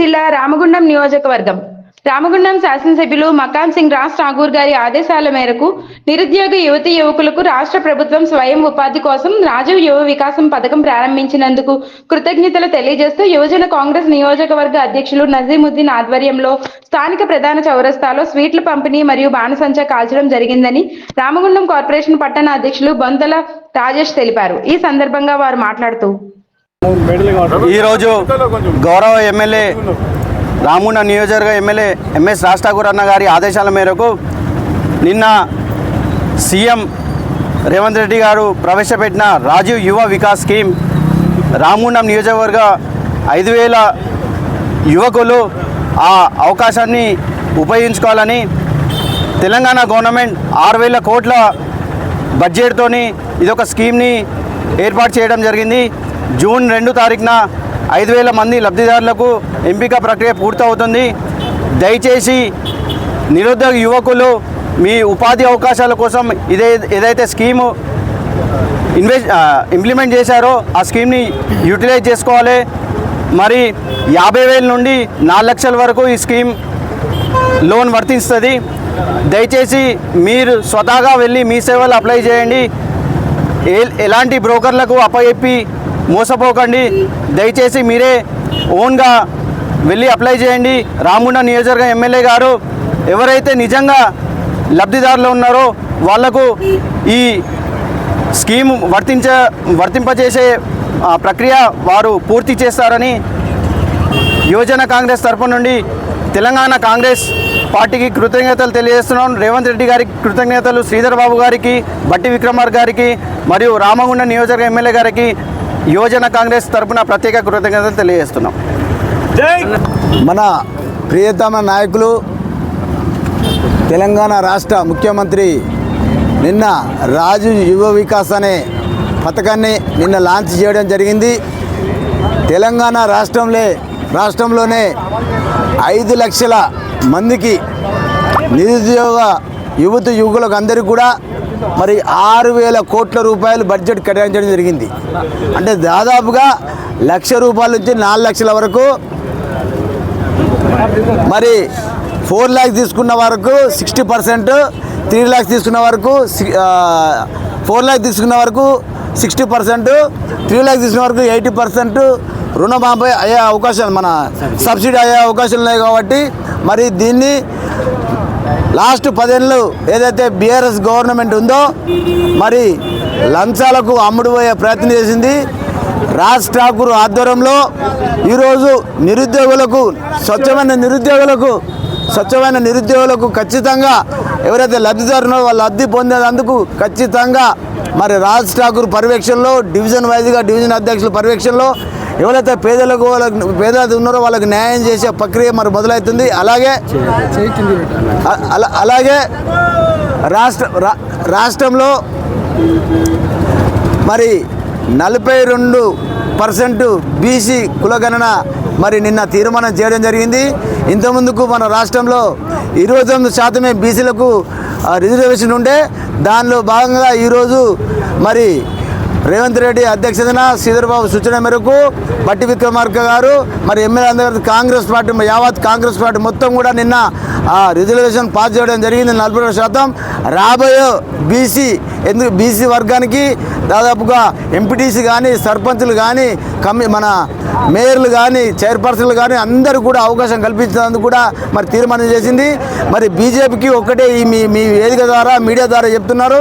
జిల్లా రామగుండం నియోజకవర్గం. రామగుండం శాసనసభ్యులు మకాన్ సింగ్ రాజ్ ఠాగూర్ గారి ఆదేశాల మేరకు నిరుద్యోగ యువతి యువకులకు రాష్ట్ర ప్రభుత్వం స్వయం ఉపాధి కోసం రాజీవ్ యువ వికాసం పథకం ప్రారంభించినందుకు కృతజ్ఞతలు తెలియజేస్తూ యువజన కాంగ్రెస్ నియోజకవర్గ అధ్యక్షులు నజీముద్దీన్ ఆధ్వర్యంలో స్థానిక ప్రధాన చౌరస్తాలో స్వీట్ల పంపిణీ మరియు బాణసంచా కాల్చడం జరిగిందని రామగుండం కార్పొరేషన్ పట్టణ అధ్యక్షులు బొంతల రాజేష్ తెలిపారు. ఈ సందర్భంగా వారు మాట్లాడుతూ ఈరోజు గౌరవ ఎమ్మెల్యే రాముండ నియోజకవర్గ ఎమ్మెల్యే ఎంఎస్ రాజ్ ఠాకూర్ అన్న గారి ఆదేశాల మేరకు నిన్న సీఎం రేవంత్ రెడ్డి గారు ప్రవేశపెట్టిన రాజీవ్ యువ వికాస్ స్కీమ్ రామగుండం నియోజకవర్గ ఐదు వేల యువకులు ఆ అవకాశాన్ని ఉపయోగించుకోవాలని తెలంగాణ గవర్నమెంట్ ఆరు వేల కోట్ల బడ్జెట్తోని ఇదొక స్కీమ్ని ఏర్పాటు చేయడం జరిగింది. జూన్ రెండు తారీఖున ఐదు వేల మంది లబ్ధిదారులకు ఎంపిక ప్రక్రియ పూర్తవుతుంది. దయచేసి నిరుద్యోగ యువకులు మీ ఉపాధి అవకాశాల కోసం ఇదే ఏదైతే స్కీము ఇన్వెస్ట్ ఇంప్లిమెంట్ చేశారో ఆ స్కీమ్ని యూటిలైజ్ చేసుకోవాలి. మరి యాభై వేల నుండి నాలుగు లక్షల వరకు ఈ స్కీమ్ లోన్ వర్తిస్తుంది. దయచేసి మీరు స్వతహాగా వెళ్ళి మీ సేవలు అప్లై చేయండి. ఏ ఎలాంటి బ్రోకర్లకు అప్పచెప్పి మోసపోకండి. దయచేసి మీరే ఓన్గా వెళ్ళి అప్లై చేయండి. రామగుండ నియోజకవర్గ ఎమ్మెల్యే గారు ఎవరైతే నిజంగా లబ్ధిదారులు ఉన్నారో వాళ్ళకు ఈ స్కీమ్ వర్తించ వర్తింపజేసే ప్రక్రియ వారు పూర్తి చేస్తారని యువజన కాంగ్రెస్ తరపు నుండి తెలంగాణ కాంగ్రెస్ పార్టీకి కృతజ్ఞతలు తెలియజేస్తున్నాం. రేవంత్ రెడ్డి గారికి కృతజ్ఞతలు శ్రీధర్ బాబు గారికి బట్టి విక్రమార్ గారికి మరియు రామగుండ నియోజకవర్గ ఎమ్మెల్యే గారికి యువజన కాంగ్రెస్ తరపున ప్రత్యేక కృతజ్ఞతలు తెలియజేస్తున్నాం. మన ప్రియతమ నాయకులు తెలంగాణ రాష్ట్ర ముఖ్యమంత్రి నిన్న రాజు యువ వికాస్ అనే పథకాన్ని నిన్న లాంచ్ చేయడం జరిగింది. తెలంగాణ రాష్ట్రంలో రాష్ట్రంలోనే ఐదు లక్షల మందికి నిరుద్యోగ యువత యువకులకు అందరికీ కూడా మరి ఆరు వేల కోట్ల రూపాయలు బడ్జెట్ కేటాయించడం జరిగింది. అంటే దాదాపుగా లక్ష రూపాయల నుంచి నాలుగు లక్షల వరకు మరి ఫోర్ ల్యాక్స్ తీసుకున్న వరకు సిక్స్టీ పర్సెంట్ త్రీ ల్యాక్స్ తీసుకున్న వరకు ఫోర్ ల్యాక్స్ తీసుకున్న వరకు సిక్స్టీ పర్సెంట్ త్రీ ల్యాక్స్ తీసుకున్న వరకు ఎయిటీ పర్సెంట్ రుణమాపై అయ్యే అవకాశాలు మన సబ్సిడీ అయ్యే అవకాశాలు ఉన్నాయి కాబట్టి మరి దీన్ని లాస్ట్ పదేళ్ళు ఏదైతే బీఆర్ఎస్ గవర్నమెంట్ ఉందో మరి లంచాలకు అమ్ముడుపోయే ప్రయత్నం చేసింది రాజ్ ఠాకూర్ ఆధ్వర్యంలో. ఈరోజు నిరుద్యోగులకు స్వచ్ఛమైన నిరుద్యోగులకు స్వచ్ఛమైన నిరుద్యోగులకు ఖచ్చితంగా ఎవరైతే లబ్ధిదారునో వాళ్ళు లబ్ధి పొందేందుకు ఖచ్చితంగా మరి రాజ్ ఠాకూర్ పర్యవేక్షణలో డివిజన్ వైజ్గా డివిజన్ అధ్యక్షుల పర్యవేక్షణలో ఎవరైతే పేదలకు వాళ్ళకి పేదలు ఉన్నారో వాళ్ళకి న్యాయం చేసే ప్రక్రియ మరి మొదలవుతుంది. అలాగే అలా- అలాగే రాష్ట్ర రా- రాష్ట్రంలో మరి నలభై రెండు పర్సెంట్ బీసీ కులగణన మరి నిన్న తీర్మానం చేయడం జరిగింది. ఇంతకుముందుకు మన రాష్ట్రంలో ఇరవై తొమ్మిది శాతమే బీసీలకు రిజర్వేషన్ ఉండే. దానిలో భాగంగా ఈరోజు మరి రేవంత్ రెడ్డి అధ్యక్షతన శ్రీధర్బాబు సూచన మేరకు బట్టి విక్రమార్క గారు మరి ఎమ్మెల్యే అందరి కాంగ్రెస్ పార్టీ యావత్ కాంగ్రెస్ పార్టీ మొత్తం కూడా నిన్న ఆ రిజర్వేషన్ పాస్ చేయడం జరిగింది నలభై శాతం. రాబోయే బీసీ ఎందుకు బీసీ వర్గానికి దాదాపుగా ఎంపీటీసీ కానీ సర్పంచులు కానీ కమి మన మేయర్లు కానీ చైర్పర్సన్లు కానీ అందరూ కూడా అవకాశం కల్పించినందుకు కూడా మరి తీర్మానం చేసింది. మరి బీజేపీకి ఒక్కటే మీ మీ వేదిక ద్వారా మీడియా ద్వారా చెప్తున్నారు.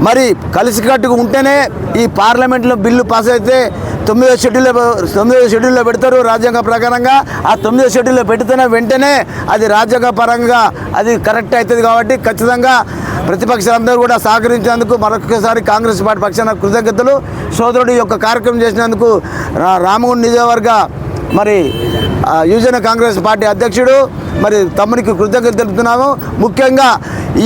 మరి కలిసికట్టుగా ఉంటేనే ఈ పార్లమెంట్లో బిల్లు పాస్ అయితే తొమ్మిదో షెడ్యూల్లో తొమ్మిదో షెడ్యూల్లో పెడతారు రాజ్యాంగ ప్రకారంగా. ఆ తొమ్మిదో షెడ్యూల్లో పెడితేనే వెంటనే అది రాజ్యాంగ పరంగా అది కరెక్ట్ అవుతుంది కాబట్టి ఖచ్చితంగా ప్రతిపక్షాలందరూ కూడా సహకరించినందుకు మరొకసారి కాంగ్రెస్ పార్టీ పక్షాన కృతజ్ఞతలు. సోదరుడు యొక్క కార్యక్రమం చేసినందుకు రా- రామగుండ నియోజకవర్గ మరి యువజన కాంగ్రెస్ పార్టీ అధ్యక్షుడు మరి తమ్మునికి కృతజ్ఞతలు తెలుపుతున్నాము. ముఖ్యంగా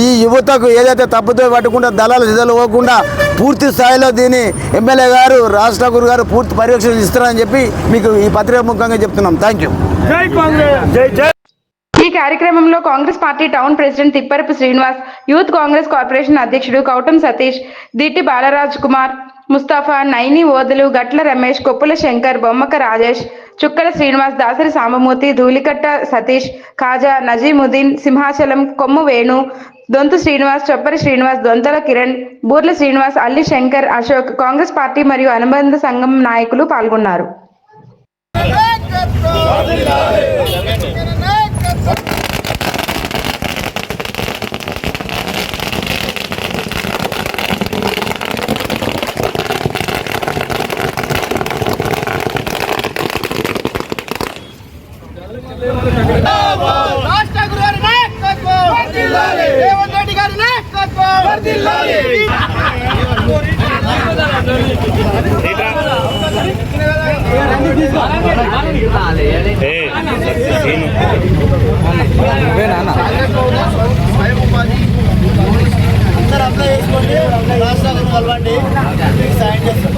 ఈ యువతకు ఏదైతే తప్పుతో పట్టకుండా దళాలు సిద్ధలు పోకుండా పూర్తి స్థాయిలో దీన్ని ఎమ్మెల్యే గారు రాజ్ ఠాకూర్ గారు పూర్తి పర్యవేక్షణ ఇస్తారని చెప్పి మీకు ఈ పత్రిక ముఖంగా చెప్తున్నాం. థ్యాంక్ యూ ఈ కార్యక్రమంలో Congress party town president Tipparapu Srinivas youth Congress corporation అధ్యక్షుడు కౌటం సతీష్ దిట్టి బాలరాజ్ కుమార్ ముస్తాఫా నైని ఓదలు గట్ల రమేష్ కొప్పుల శంకర్ బొమ్మక రాజేష్ చుక్కల శ్రీనివాస్ దాసరి సాంబమూర్తి ధూళికట్ట సతీష్ ఖాజా నజీముద్దీన్ సింహాచలం కొమ్ము వేణు దొంతు శ్రీనివాస్ చొప్పరి శ్రీనివాస్ దొంతల కిరణ్ బూర్ల శ్రీనివాస్ అల్లి శంకర్ అశోక్ కాంగ్రెస్ పార్టీ మరియు అనుబంధ సంఘం నాయకులు పాల్గొన్నారు రాష్ట్ర గురువారి నాయకత్వం రేవంత్ రెడ్డి గారి నాయకత్వం అందరూ అప్లై చేసుకోండి రాష్ట్రాలకు కలవండి సాయం చేస్తాం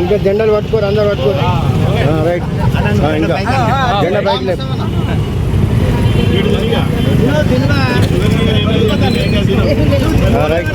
ఇంకా జెండాలు పట్టుకోరు అందరు పట్టుకోరు. రైట్. ఇంకా. జెండా బైక్ లేదు. రైట్.